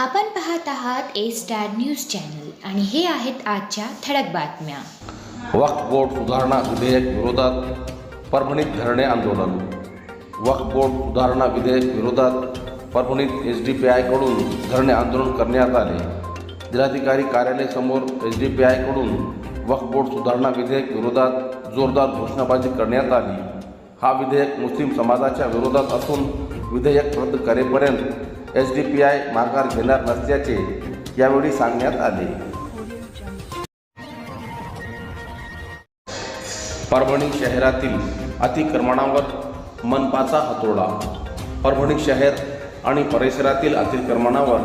आपण पाहत आहात ए स्टार न्यूज चॅनल आणि हे आहेत आजच्या ठळक बातम्या. वक्फ बोर्ड सुधारणा विधेयक विरोधात परभणीत धरणे आंदोलन. वक्फ बोर्ड सुधारणा विधेयक विरोधात परभणीत एस डी पी आयकडून धरणे आंदोलन करण्यात आले. जिल्हाधिकारी कार्यालयासमोर एस डी पी आयकडून वक्फ बोर्ड सुधारणा विधेयक विरोधात जोरदार घोषणाबाजी करण्यात आली. हा विधेयक मुस्लिम समाजाच्या विरोधात असून विधेयक रद्द करेपर्यंत एस डी पी आय माघार घेणार नसल्याचे यावेळी सांगण्यात आले. परभणी शहरातील अतिक्रमणावर मनपाचा हातोडा. परभणी शहर आणि परिसरातील अतिक्रमणावर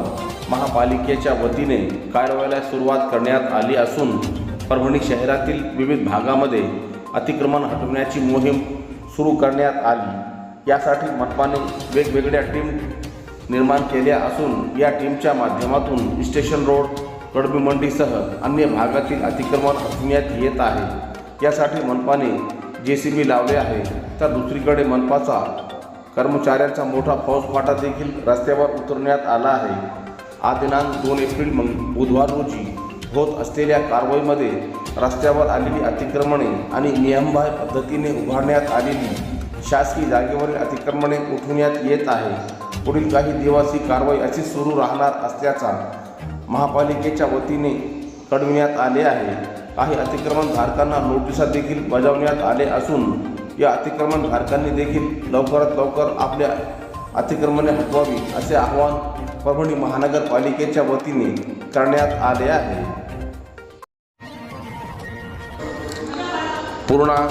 महापालिकेच्या वतीने कारवाईला सुरुवात करण्यात आली असून परभणी शहरातील विविध भागामध्ये अतिक्रमण हटवण्याची मोहीम सुरू करण्यात आली. यासाठी मनपाने वेगवेगळ्या टीम निर्माण केल्या असून या टीमच्या माध्यमातून स्टेशन रोड कडबी मंडीसह अन्य भागातील अतिक्रमण हटविण्यात येत आहे. यासाठी मनपाने जे सी बी लावले आहे. तर दुसरीकडे मनपाचा कर्मचाऱ्यांचा मोठा फौजफाटा देखील रस्त्यावर उतरण्यात आला आहे. आज दिनांक दोन एप्रिल मग बुधवार रोजी होत असलेल्या कारवाईमध्ये रस्त्यावर आलेली अतिक्रमणे आणि नियमबाह्य पद्धतीने उभारण्यात आलेली शासकीय जागेवरील अतिक्रमणे उठवण्यात येत आहे. पुढील काही दिवस ही कारवाई अशीच सुरू राहणार असल्याचा महापालिकेच्या वतीने कळविण्यात आले आहे. काही अतिक्रमणधारकांना नोटिसा देखील बजावण्यात आले असून या अतिक्रमणधारकांनी देखील लवकरात लवकर आपल्या अतिक्रमणे हटवावी असे आवाहन परभणी महानगरपालिकेच्या वतीने करण्यात आले आहे. पूर्णा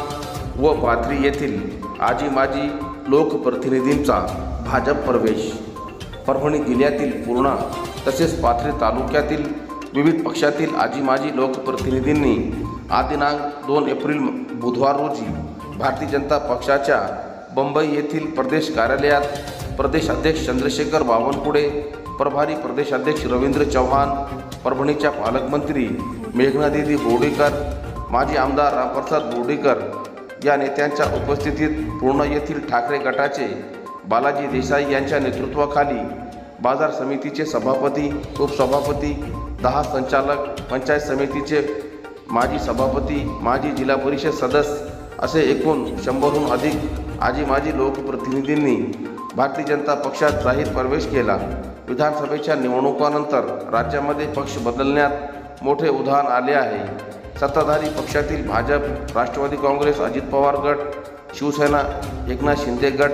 व पाथरी येथील आजी माजी लोकप्रतिनिधींचा भाजप प्रवेश. परभणी जिल्ह्यातील पूर्णा तसेच पाथरी तालुक्यातील विविध पक्षातील आजी माजी लोकप्रतिनिधींनी आज दिनांक दोन एप्रिल बुधवार रोजी भारतीय जनता पक्षाच्या बंबई येथील प्रदेश कार्यालयात प्रदेश अध्यक्ष चंद्रशेखर बावनकुळे प्रभारी प्रदेशाध्यक्ष रवींद्र चव्हाण परभणीच्या पालकमंत्री मेघनादिदी बोर्डेकर माजी आमदार रामप्रसाद बोर्डेकर या नेत्यांच्या उपस्थितीत पूर्णा येथील ठाकरे गटाचे बालाजी देसाई यांच्या नेतृत्वाखाली बाजार समितीचे सभापती उपसभापती दहा संचालक पंचायत समितीचे माजी सभापती माजी जिल्हा परिषद सदस्य असे एकूण शंभरहून अधिक आजी माजी लोकप्रतिनिधींनी भारतीय जनता पक्षात जाहीर प्रवेश केला. विधानसभेच्या निवडणुकानंतर राज्यामध्ये पक्ष बदलण्यात मोठे उदाहरण आले आहे. सत्ताधारी पक्षातील भाजप राष्ट्रवादी काँग्रेस अजित पवार गट शिवसेना एकनाथ शिंदे गट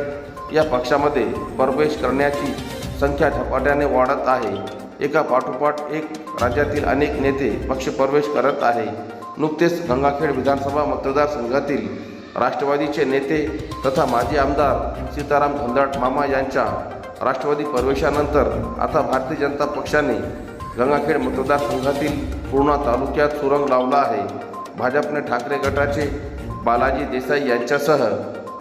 या पक्षामध्ये प्रवेश करण्याची संख्या झपाट्याने वाढत आहे. एका पाठोपाठ एक राज्यातील अनेक नेते पक्षप्रवेश करत आहे. नुकतेच गंगाखेड विधानसभा मतदारसंघातील राष्ट्रवादीचे नेते तथा माजी आमदार सीताराम धोंदाट मामा यांच्या राष्ट्रवादी प्रवेशानंतर आता भारतीय जनता पक्षाने गंगाखेड मतदारसंघातील पूर्णा तालुक्यात सुरंग लावला आहे. भाजपने ठाकरे गटाचे बालाजी देसाई यांच्यासह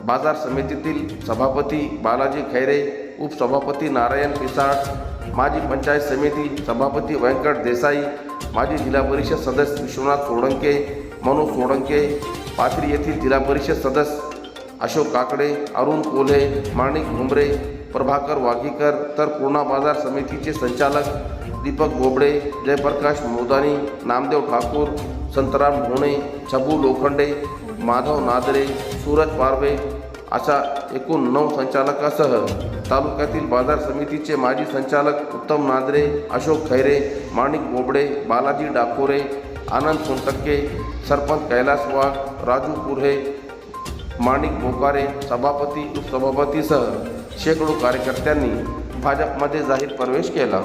बाजार समितीतील सभापती बालाजी खैरे उपसभापती नारायण पिसाळ माजी पंचायत समिती सभापती व्यंकट देसाई माजी जिल्हा परिषद सदस्य विश्वनाथ सोळंके मनोज सोळंके पाथरी येथील जिल्हा परिषद सदस्य अशोक काकडे अरुण कोल्हे माणिक घुमरे प्रभाकर वाघीकर तर पूर्णा बाजार समितीचे संचालक दीपक बोबडे जयप्रकाश मोदानी नामदेव ठाकूर संतराम भोणे छबू लोखंडे माधव नादरे सूरज पारवे अशा एकूण नऊ संचालकासह तालुक्यातील बाजार समितीचे माजी संचालक उत्तम नादरे अशोक खैरे माणिक बोबडे बालाजी डाकोरे आनंद सोनटक्के सरपंच कैलास वाघ राजू पुरे माणिक बोकारे सभापती उपसभापतीसह शेकडो कार्यकर्त्यांनी भाजपमध्ये जाहीर प्रवेश केला.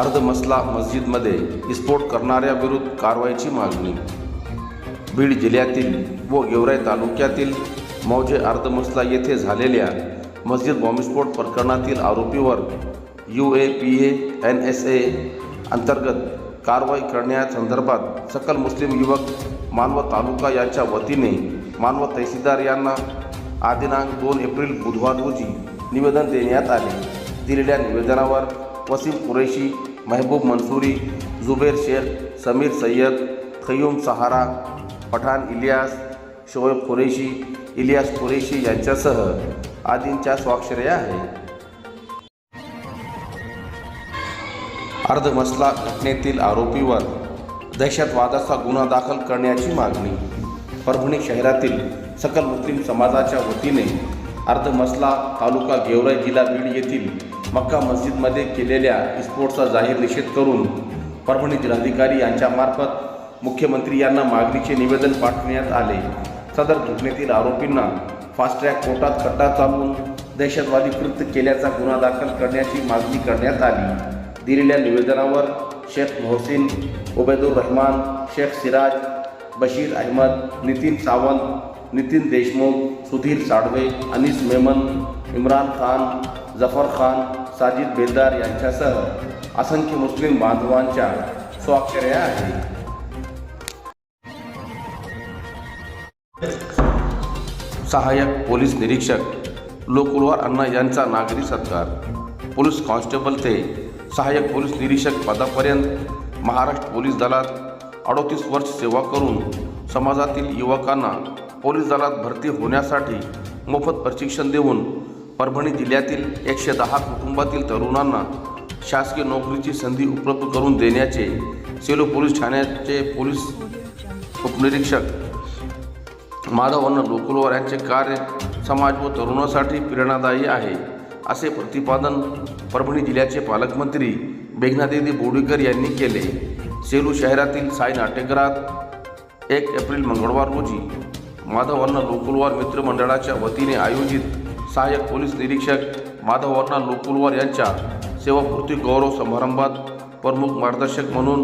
अर्धमसला मस्जिदमध्ये विस्फोट करणाऱ्या विरुद्ध कारवाईची मागणी बीड जिल्ह्यातील व गेवराई तालुक्यातील मौजे अर्धमसला येथे झालेल्या मस्जिद बॉम्बस्फोट प्रकरणातील आरोपीवर U A P A N S A अंतर्गत कारवाई करण्यासंदर्भात सकल मुस्लिम युवक मानव तालुका यांच्या वतीने मानव तहसीलदार यांना आदिनांक दोन एप्रिल बुधवार रोजी निवेदन देण्यात आले. दिलेल्या निवेदनावर वसीम कुरेशी महबूब मंसुरी जुबेर शेख समीर सय्यद खयूम सहारा पठाण इलियास शोएब कुरेशी इलियास कुरेशी यांच्यासह आदींच्या स्वाक्षर्या आहे. अर्धमसला घटनेतील आरोपीवर दहशतवादाचा गुन्हा दाखल करण्याची मागणी. परभणी शहरातील सकल मुस्लिम समाजाच्या वतीने अर्धमसला तालुका गेवराई जिल्हा बीड येथील मक्का मस्जिदमध्ये केलेल्या विस्फोटचा जाहीर निषेध करून परभणी जिल्हाधिकारी यांच्यामार्फत मुख्यमंत्री यांना मागणीचे निवेदन पाठवण्यात आले. सदर घटनेतील आरोपींना फास्ट ट्रॅक कोर्टात खड्डा चालवून दहशतवादी कृत्य केल्याचा गुन्हा दाखल करण्याची मागणी करण्यात आली. दिलेल्या निवेदनावर शेख मोहसिन उबैदुर रहमान शेख सिराज बशीर अहमद नितीन सावंत नितीन देशमुख सुधीर साडवे अनीस मेमन इम्रान खान जफर खान साजिद बेदार यांच्यासह असंख्य मुस्लिम बांधवांच्या स्वाक्षऱ्या आहेत. सहाय्यक पोलीस निरीक्षक लोकुलवार अण्णा यांचा नागरी सत्कार. पोलीस कॉन्स्टेबल ते सहाय्यक पोलीस निरीक्षक पदापर्यंत महाराष्ट्र पोलीस दलात अडोतीस वर्ष सेवा करून समाजातील युवकांना पोलीस दलात भरती होण्यासाठी मोफत प्रशिक्षण देऊन परभणी जिल्ह्यातील एकशे दहा कुटुंबातील तरुणांना शासकीय नोकरीची संधी उपलब्ध करून देण्याचे सेलो पोलीस ठाण्याचे पोलीस उपनिरीक्षक माधवन लोकुलवार यांचे कार्य समाज व तरुणासाठी प्रेरणादायी आहे असे प्रतिपादन परभणी जिल्ह्याचे पालकमंत्री मेघनादेवी बोडीकर यांनी केले. सेलू शहरातील साई नाट्यगृहात एक एप्रिल मंगळवार रोजी माधवअण्णा लोकुलवार मित्रमंडळाच्या वतीने आयोजित सहाय्यक पोलीस निरीक्षक माधवअण्णा लोकुलवार यांच्या सेवापूर्ती गौरव समारंभात प्रमुख मार्गदर्शक म्हणून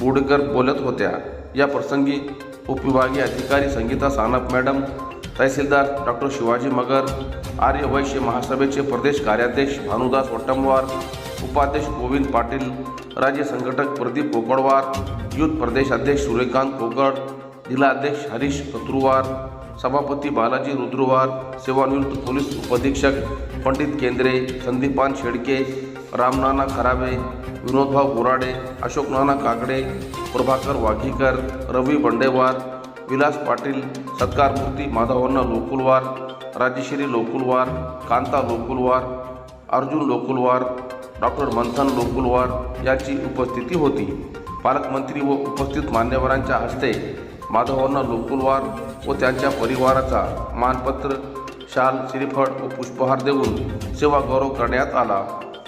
बोडकर बोलत होत्या. या प्रसंगी उपविभागीय अधिकारी संगीता सानप मॅडम तहसीलदार डॉक्टर शिवाजी मगर आर्य वैश्य महासभेचे प्रदेश कार्याध्यक्ष भानुदास वट्टमवार उपाध्यक्ष गोविंद पाटील राज्य संघटक प्रदीप कोकडवार युथ प्रदेश अध्यक्ष सूर्यकांत कोकड जिल्हाध्यक्ष हरीश कत्रुवार सभापती बालाजी रुद्रुवार सेवानिवृत्त पोलीस उपअधीक्षक पंडित केंद्रे संदीपान शेडके रामनाना खराबे विनोदभाऊ बोराडे अशोक नाना काकडे प्रभाकर वाघीकर रवी बंडेवार विलास पाटील सत्कारमूर्ती माधवन्न लोकुलवार राजेश्री लोकुलवार कांता लोकुलवार अर्जुन लोकुलवार डॉक्टर मंथन लोकुलवार यांची उपस्थिती होती. पालकमंत्री व उपस्थित मान्यवरांच्या हस्ते माधवन्न लोकुलवार व त्यांच्या परिवाराचा मानपत्र शाल श्रीफळ व पुष्पहार देऊन सेवा गौरव करण्यात आला.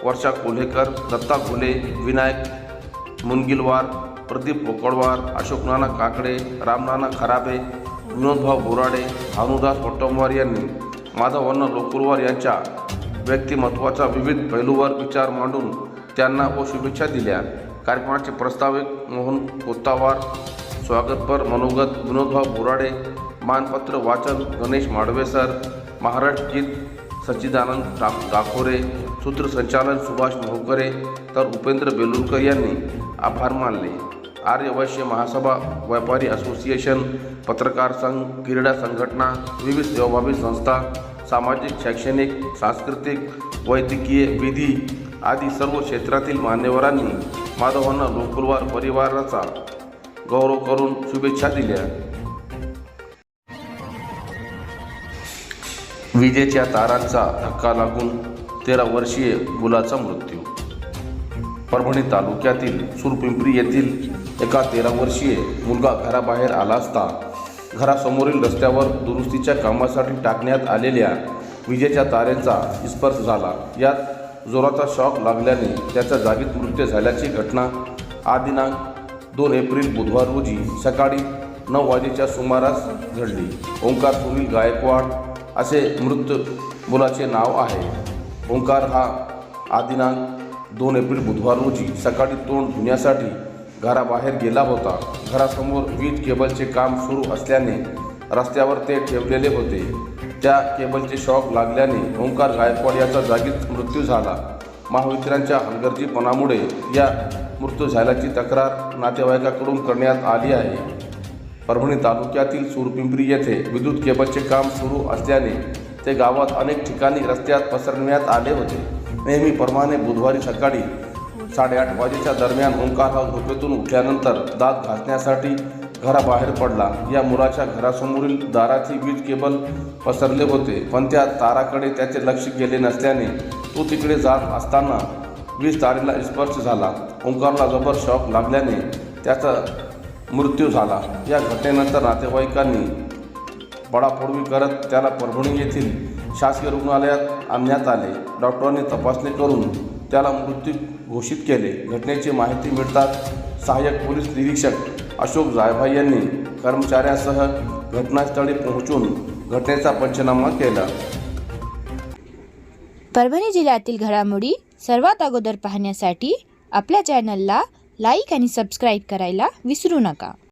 वर्षा कोल्हेकर दत्ता घोले विनायक मुनगिलवार प्रदीप कोकडवार अशोक नाना काकडे रामनाना खराबे विनोदभाऊ बोराडे भानुदास भट्टमवार यांनी माधवअण्णा लोकुरवार यांच्या व्यक्तिमत्वाचा विविध पैलूवर विचार मांडून त्यांना व शुभेच्छा दिल्या. कार्यक्रमाचे प्रस्ताविक मोहन कोत्तावार स्वागतपर मनोगत विनोदभाऊ बोराडे मानपत्र वाचन गणेश माडवेसर महाराष्ट्र गीत सच्चिदानंद टा सूत्रसंचालन सुभाष मोहकरे तर उपेंद्र बेलुरकर यांनी आभार मानले. आर्य वैश्य महासभा व्यापारी असोसिएशन पत्रकार संघ क्रीडा संघटना विविध सेवाभावी संस्था सामाजिक शैक्षणिक सांस्कृतिक वैद्यकीय विधी आदी सर्व क्षेत्रातील मान्यवरांनी माधवांना लोकलवार परिवाराचा गौरव करून शुभेच्छा दिल्या. विजेच्या तारांचा धक्का लागून तेरा वर्षीय मुलाचा मृत्यू. परभणी तालुक्यातील सुरपिंपरी येथील एका तेरा वर्षीय मुलगा घराबाहेर आला असता घरासमोरील रस्त्यावर दुरुस्तीच्या कामासाठी टाकण्यात आलेल्या विजेच्या तारेचा स्पर्श झाला. यात जोराचा शॉक लागल्याने त्याचा जागीत मृत्यू झाल्याची घटना आदिनांक दोन एप्रिल बुधवार रोजी सकाळी नऊ वाजेच्या सुमारास घडली. ओंकार सुनील गायकवाड असे मृत मुलाचे नाव आहे. ओंकार हा आदिनांक दोन एप्रिल बुधवार रोजी सकाळी तोंड धुण्यासाठी घराबाहेर गेला होता. घरासमोर वीज केबलचे काम सुरू असल्याने रस्त्यावर ते ठेवलेले होते. त्या केबलचे शॉक लागल्याने ओंकार गायकवाड याचा जागीच मृत्यू झाला. महावितरणच्या हलगर्जीपणामुळे या मृत्यू झाल्याची तक्रार नातेवाईकाकडून करण्यात आली आहे. परभणी तालुक्यातील सूरपिंपरी येथे विद्युत केबलचे काम सुरू असल्याने ते गावात अनेक ठिकाणी रस्त्यात पसरविण्यात आले होते. नेहमीप्रमाणे बुधवारी सकाळी साडेआठ वाजेच्या दरम्यान ओंकार हा झोपेतून उठल्यानंतर दात घासण्यासाठी घराबाहेर पडला. या मुलाच्या घरासमोरील दाराची वीज केबल पसरले होते पण त्या ताराकडे त्याचे लक्ष गेले नसल्याने तो तिकडे जात असताना वीज तारेला स्पर्श झाला. ओंकारला जबर शॉक लागल्याने त्याचा मृत्यू झाला. या घटनेनंतर नातेवाईकांनी पडापडवी करत त्याला परभणी येथील शासकीय रुग्णालयात आणण्यात आले. डॉक्टरांनी तपासणी करून त्याला मृत्यू घोषित केले. घटनेची माहिती मिळताच सहाय्यक पोलीस निरीक्षक अशोक जायभाई यांनी कर्मचाऱ्यांसह घटनास्थळी पोहोचून घटनेचा पंचनामा केला. परभणी जिल्ह्यातील घडामोडी सर्वात अगोदर पाहण्यासाठी आपल्या चॅनलला लाईक आणि सबस्क्राईब करायला विसरू नका.